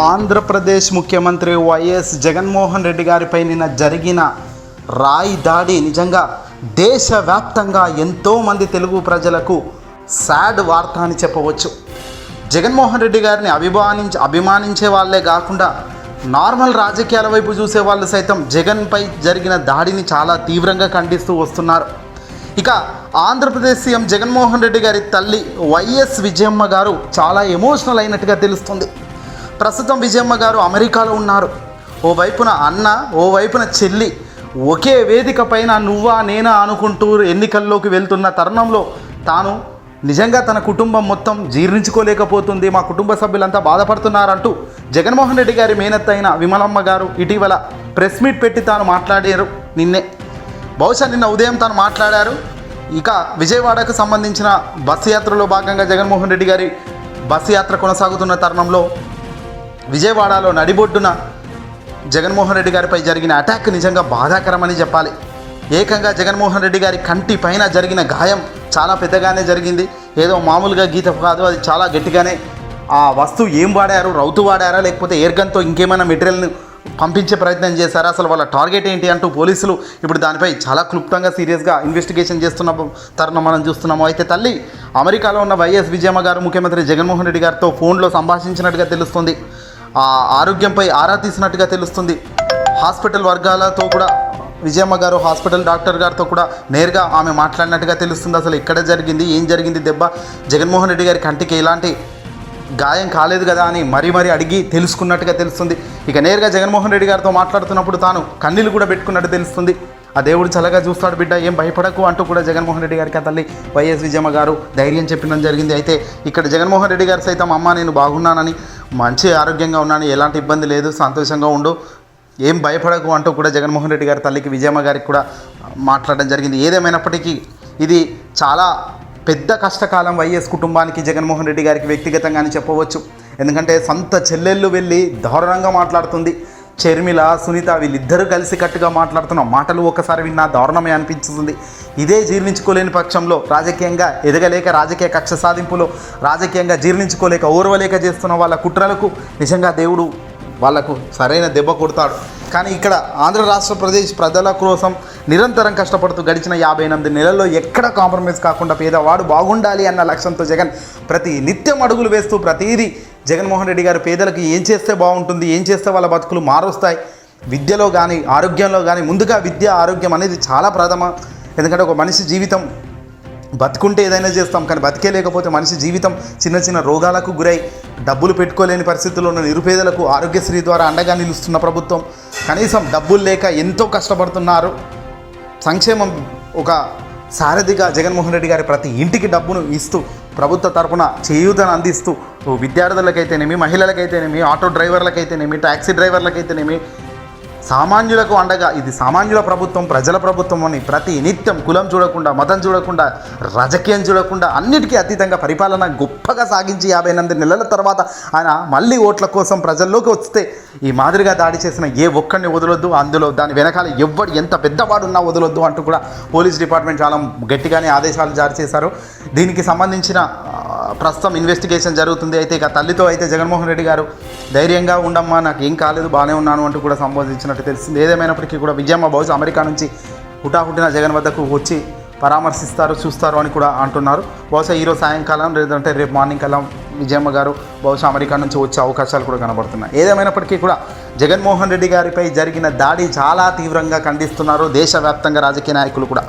ఆంధ్రప్రదేశ్ ముఖ్యమంత్రి వైఎస్ జగన్మోహన్ రెడ్డి గారిపై నిన్న జరిగిన రాయి దాడి నిజంగా దేశవ్యాప్తంగా ఎంతోమంది తెలుగు ప్రజలకు సాడ్ వార్త అని చెప్పవచ్చు. జగన్మోహన్ రెడ్డి గారిని అభిమానించి అభిమానించే వాళ్ళే కాకుండా నార్మల్ రాజకీయాల వైపు చూసే వాళ్ళు సైతం జగన్పై జరిగిన దాడిని చాలా తీవ్రంగా ఖండిస్తూ వస్తున్నారు. ఇక ఆంధ్రప్రదేశ్ సీఎం జగన్మోహన్ రెడ్డి గారి తల్లి వైఎస్ విజయమ్మ గారు చాలా ఎమోషనల్ అయినట్టుగా తెలుస్తుంది. ప్రస్తుతం విజయమ్మ గారు అమెరికాలో ఉన్నారు. ఓ వైపున అన్న ఓ వైపున చెల్లి. ఒకే వేదిక పైన నువ్వా నేనా అనుకుంటూ ఎన్నికల్లోకి వెళ్తున్న తరుణంలో తాను నిజంగా తన కుటుంబం మొత్తం జీర్ణించుకోలేకపోతుంది. మా కుటుంబ సభ్యులంతా బాధపడుతున్నారంటూ జగన్మోహన్ రెడ్డి గారి మేనత్త అయిన విమలమ్మ గారు ఇటీవల ప్రెస్ మీట్ పెట్టి తాను మాట్లాడారు నిన్నే. బహుశా నిన్న ఉదయం తాను మాట్లాడారు. ఇక విజయవాడకు సంబంధించిన బస్సు యాత్రలో భాగంగా జగన్మోహన్ రెడ్డి గారి బస్సు యాత్ర కొనసాగుతున్న తరుణంలో విజయవాడలో నడిబొడ్డున జగన్మోహన్ రెడ్డి గారిపై జరిగిన అటాక్ నిజంగా బాధాకరమని చెప్పాలి. ఏకంగా జగన్మోహన్ రెడ్డి గారి కంటి పైన జరిగిన గాయం చాలా పెద్దగానే జరిగింది. ఏదో మామూలుగా గీత కాదు అది చాలా గట్టిగానే. ఆ వస్తువు ఏం వాడారు రౌతు వాడారా లేకపోతే ఎయిర్గన్తో ఇంకేమైనా మెటీరియల్ని పంపించే ప్రయత్నం చేశారా? అసలు వాళ్ళ టార్గెట్ ఏంటి అంటూ పోలీసులు ఇప్పుడు దానిపై చాలా క్లుప్తంగా సీరియస్గా ఇన్వెస్టిగేషన్ చేస్తున్న తరుణం మనం చూస్తున్నాము. అయితే తల్లి అమెరికాలో ఉన్న వైఎస్ విజయమ్మ గారు ముఖ్యమంత్రి జగన్మోహన్ రెడ్డి గారితో ఫోన్లో సంభాషించినట్టుగా తెలుస్తుంది. ఆరోగ్యంపై ఆరా తీసినట్టుగా తెలుస్తుంది. హాస్పిటల్ వర్గాలతో కూడా విజయమ్మ గారు హాస్పిటల్ డాక్టర్ గారితో కూడా నేరుగా ఆమె మాట్లాడినట్టుగా తెలుస్తుంది. అసలు ఎక్కడ జరిగింది ఏం జరిగింది దెబ్బ? జగన్మోహన్ రెడ్డి గారి కంటికి ఎలాంటి గాయం కాలేదు కదా అని మరీ మరీ అడిగి తెలుసుకున్నట్టుగా తెలుస్తుంది. ఇక నేరుగా జగన్మోహన్ రెడ్డి గారితో మాట్లాడుతున్నప్పుడు తాను కన్నీళ్ళు కూడా పెట్టుకున్నట్టు తెలుస్తుంది. ఆ దేవుడు చల్లగా చూస్తాడు బిడ్డ ఏం భయపడకు అంటూ కూడా జగన్మోహన్ రెడ్డి గారికి ఆ తల్లి వైఎస్ విజయమ్మ గారు ధైర్యం చెప్పడం జరిగింది. అయితే ఇక్కడ జగన్మోహన్ రెడ్డి గారు సైతం అమ్మ నేను బాగున్నానని మంచి ఆరోగ్యంగా ఉన్నాను ఎలాంటి ఇబ్బంది లేదు సంతోషంగా ఉండు ఏం భయపడకు అంటూ కూడా జగన్మోహన్ రెడ్డి గారి తల్లికి విజయమ్మ గారికి కూడా మాట్లాడడం జరిగింది. ఏదేమైనప్పటికీ ఇది చాలా పెద్ద కష్టకాలం వైఎస్ కుటుంబానికి జగన్మోహన్ రెడ్డి గారికి వ్యక్తిగతంగా అని చెప్పవచ్చు. ఎందుకంటే సొంత చెల్లెళ్ళు వెళ్ళి దారుణంగా మాట్లాడుతుంది. షర్మిల సునీత వీళ్ళిద్దరూ కలిసి కట్టుగా మాట్లాడుతున్న. మాటలు ఒకసారి విన్నా దారుణమే అనిపించుతుంది. ఇదే జీర్ణించుకోలేని పక్షంలో రాజకీయంగా ఎదగలేక రాజకీయ కక్ష సాధింపులో రాజకీయంగా జీర్ణించుకోలేక ఓర్వలేక చేస్తున్న వాళ్ళ కుట్రలకు నిజంగా దేవుడు వాళ్ళకు సరైన దెబ్బ కొడతాడు. కానీ ఇక్కడ ఆంధ్ర రాష్ట్ర ప్రదేశ్ ప్రజల కోసం నిరంతరం కష్టపడుతూ గడిచిన యాభై ఎనిమిది నెలల్లో ఎక్కడ కాంప్రమైజ్ కాకుండా పేదవాడు బాగుండాలి అన్న లక్ష్యంతో జగన్ ప్రతి నిత్యం అడుగులు వేస్తూ ప్రతిదీ జగన్మోహన్ రెడ్డి గారు పేదలకు ఏం చేస్తే బాగుంటుంది ఏం చేస్తే వాళ్ళ బతుకులు మారుస్తాయి. విద్యలో కానీ ఆరోగ్యంలో కానీ ముందుగా విద్య ఆరోగ్యం అనేది చాలా ప్రథమ. ఎందుకంటే ఒక మనిషి జీవితం బతుకుంటే ఏదైనా చేస్తాం కానీ బతికే లేకపోతే మనిషి జీవితం చిన్న చిన్న రోగాలకు గురై డబ్బులు పెట్టుకోలేని పరిస్థితుల్లో ఉన్న నిరుపేదలకు ఆరోగ్యశ్రీ ద్వారా అండగా నిలుస్తున్న ప్రభుత్వం. కనీసం డబ్బులు లేక ఎంతో కష్టపడుతున్నారు. సంక్షేమం ఒక సారథిగా జగన్మోహన్ రెడ్డి గారి ప్రతి ఇంటికి డబ్బును ఇస్తూ ప్రభుత్వ తరపున చేయూతను అందిస్తూ విద్యార్థులకైతేనేమి మహిళలకైతేనేమి ఆటో డ్రైవర్లకైతేనేమి ట్యాక్సీ డ్రైవర్లకైతేనేమి సామాన్యులకు అండగా. ఇది సామాన్యుల ప్రభుత్వం ప్రజల ప్రభుత్వం అని ప్రతి నిత్యం కులం చూడకుండా మతం చూడకుండా రాజకీయం చూడకుండా అన్నిటికీ అతీతంగా పరిపాలన గొప్పగా సాగించి యాభై ఎనిమిది నెలల తర్వాత ఆయన మళ్ళీ ఓట్ల కోసం ప్రజల్లోకి వస్తే ఈ మాదిరిగా దాడి చేసిన ఏ ఒక్కడిని వదలొద్దు. అందులో దాని వెనకాల ఎవ్వడు ఎంత పెద్దవాడు ఉన్నా వదలొద్దు అంటూ కూడా పోలీస్ డిపార్ట్మెంట్ చాలా గట్టిగానే ఆదేశాలు జారీ చేశారు. దీనికి సంబంధించిన ప్రస్తుతం ఇన్వెస్టిగేషన్ జరుగుతుంది. అయితే ఇక తల్లితో అయితే జగన్మోహన్ రెడ్డి గారు ధైర్యంగా ఉండమ్మా నాకు ఏం కాలేదు బాగానే ఉన్నాను అంటూ కూడా సంబోధించినట్టు తెలిసింది. ఏదేమైనప్పటికీ కూడా విజయమ్మ బహుశా అమెరికా నుంచి హుటాహుటిన జగన్ వద్దకు వచ్చి పరామర్శిస్తారు చూస్తారు అని కూడా అంటున్నారు. బహుశా ఈరోజు సాయంకాలం లేదంటే రేపు మార్నింగ్ కల్లా విజయమ్మ గారు బహుశా అమెరికా నుంచి వచ్చే అవకాశాలు కూడా కనబడుతున్నాయి. ఏదేమైనప్పటికీ కూడా జగన్మోహన్ రెడ్డి గారిపై జరిగిన దాడి చాలా తీవ్రంగా ఖండిస్తున్నారు దేశవ్యాప్తంగా రాజకీయ నాయకులు కూడా.